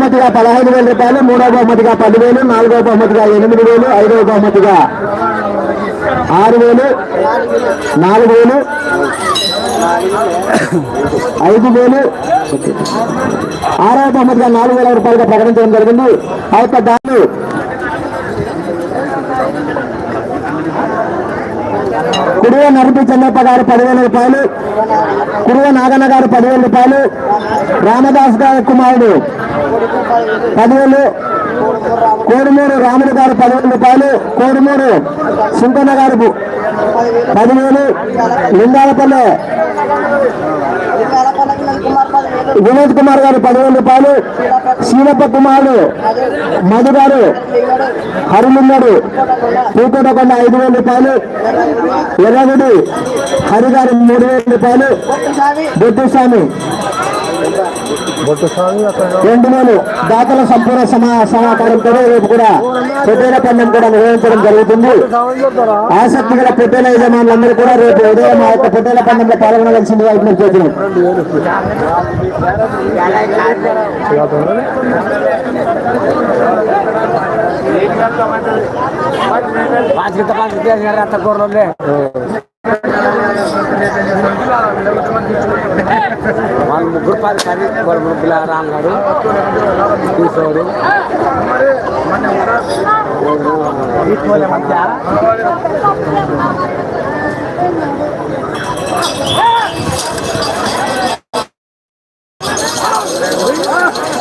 బహుమతిగా పదహైదు వేల రూపాయలు మూడో బహుమతిగా పదివేలు నాలుగో బహుమతిగా ఎనిమిది వేలు ఐదవ బహుమతిగా ఆరు వేలు నాలుగు వేలు ఐదు వేలు ఆరవ బహుమతిగా నాలుగు వేల రూపాయలుగా ప్రకటించడం జరిగింది. ఆ యొక్క దాన్ని కురువ నరపి చెన్నప్ప గారు పదివేల రూపాయలు కురువ నాగన్న గారు పదివేల రూపాయలు రామదాస్ గారి కుమారుడు. పదివేలు. కోడుమూరు రాముడు గారు పదివేల రూపాయలు. కోడుమూరు సింకన్న గారు పదివేలు. లింగాలపల్లె. వినోద్ కుమార్ గారు పదివేల రూపాయలు. శీలప్ప కుమారుడు మధు గారు హరిలింగడు. పూకోటకొండ ఐదు వేల రూపాయలు. ఎర్రగుడి హరి గారు మూడు వేల రూపాయలు. బొట్టుస్వామి. రెండు వేలు దాతల సంపూర్ణ సమా సమాచారంతో రేపు కూడా పొట్టేల పందెం కూడా నిర్వహించడం జరుగుతుంది ఆసక్తి గల పొట్టేల యజమానులందరూ కూడా రేపు ఉదయం ఆ యొక్క పొట్టేల పందెంలో పాల్గొనవలసిందిగా విజ్ఞప్తి చేస్తున్నాం पाच गीता पाच गीता आता कोरले వాళ్ళ ముగ్గురు పది పది కొడుకులు పిల్లరామ్ గారు కిషోరు మధ్య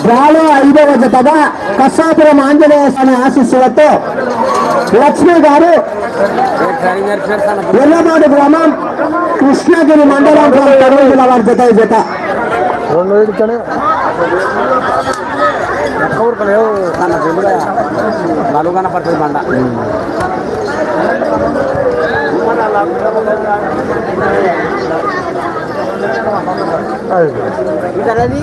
డ్రాలో ఐదవ జతగా కసాపురం ఆంజనేయ స్వామి ఆశీస్సులతో లక్ష్మి గారు ఎల్లమాడు గ్రామం కృష్ణగిరి మండలం తరువుల వారి జత జత. రెండు ఇడితేనే ఎక్క ఊరికి లేవు తన తెలుగు నలుగు కనపడుతుంది బండ. ఇతరది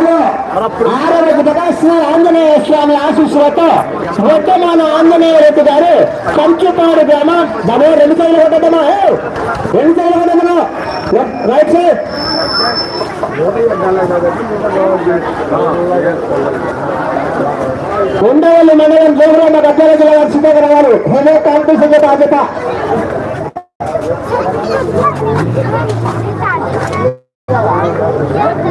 రౌండ్ పూర్తి శ్రీ ఆంజనేయ స్వామి ఆశీస్సులతో వర్తమాన ఆంజనేయ రెడ్డి గారు కంచుపాడు గ్రామం దాని రెండు సైడ్లు కొట్టడమా రెండు సైడ్లు కొట్టడమా రైట్ సైడ్. ఉండవల్లి మండలం జోగురామ గద్దాల జిల్లా నరసింహగర గారు. హేమో కాంపిటీషన్ బాధ్యత.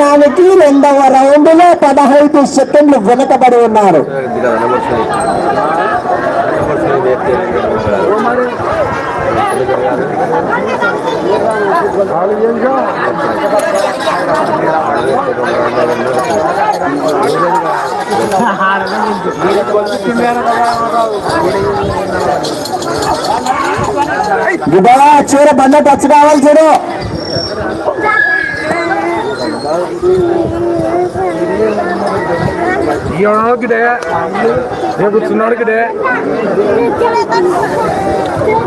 స్థానానికి రెండవ రౌండ్లో పదహైదు సెకండ్లు వెనకబడి ఉన్నారు. గుబా చీర బండ టచ్ కావాలి చూడు. ఈయనకిదే రేపు కూర్చున్నాడికిదే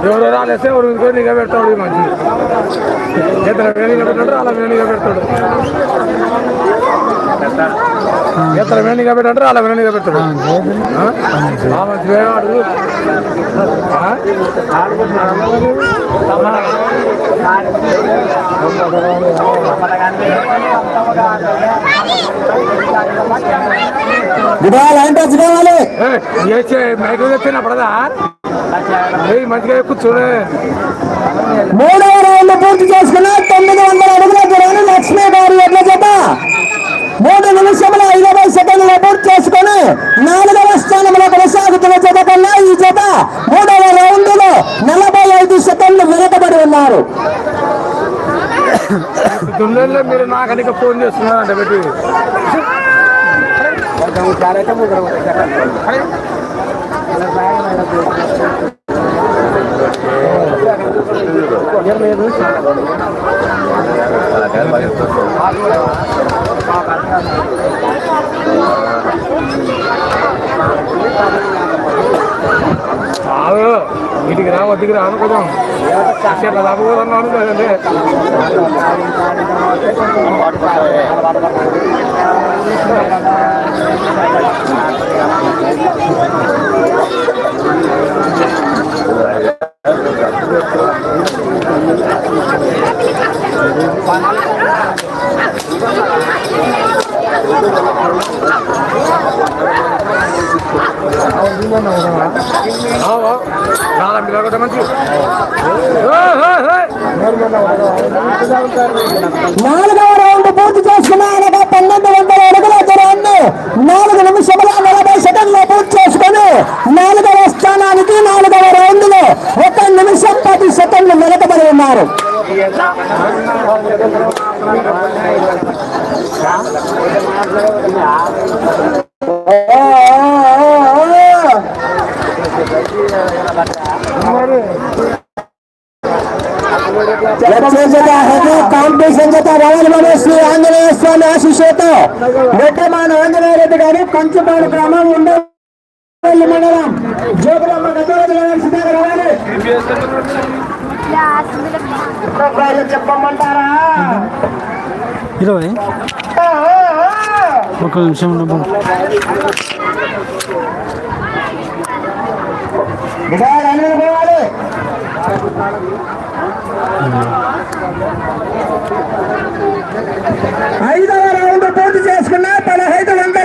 ఎవరు రాలేస్తే ఎవరు ఇంకో నిఘా పెడతాడు ఈ మంచి ఇతను వేణిగా పెట్టాడు అలా వేణిగా పెడతాడు. ఇతర వెనుక పెట్టంటారు అలా వెనుక పెట్టారు మంచి అడుగు ఆ? విధాలు అంటే కావాలి ఏయ్, ఏచే మైకు ఏయ్ మంచిగా కూర్చోడే మూడవ రౌండ్ పూర్తి చేసుకున్న తొమ్మిది వందల అడుగుల దూరాన్ని లక్ష్మీ గారి ఎడ్ల జత మూడు నిమిషముల ఇరవై సెకండ్ల పూర్తి చేసుకుని నాలుగవ స్థానంలో కొనసాగుతున్న జత కన్నా ఈ జత మూడవ రౌండ్లో నలభై ఐదు సెకండ్లు వెనకబడి ఉన్నారు దున్నెల్లో మీరు నాకనిక ఫోన్ చేస్తున్నారంట పెట్టి. లేదు వీటికి రా వద్దికి రా అనుకోదాం అట్లా రాబోదన్నాను కదండి చాలా నాలుగవ రౌండ్ పూర్తి చేసుకున్న అనగా పన్నెండు వందల అడుగుల దూరాన్ని నాలుగు నిమిషముల నలభై సెకండ్లు పూర్తి చేసుకుని నాలుగవ స్థానానికి నాలుగవ రౌండ్లో ఒక నిమిషం పది సెకండ్లు వెనకబడి ఉన్నారు. కాంపిటీషన్ చేత రవల్ శ్రీ ఆంజనేయ స్వామి ఆశిషేతో రెడ్డమాన ఆంజనేయ రెడ్డి గారు కంచుపాడు గ్రామం ఉండవల్లి మండలం జోగులమ్మ సిద్ధంగా రావాలి చెప్పమంటారా? ఇరవై. ఒక నిమిషం ఐదవ రౌండ్ పూర్తి చేసుకున్నా పదహైదు వందల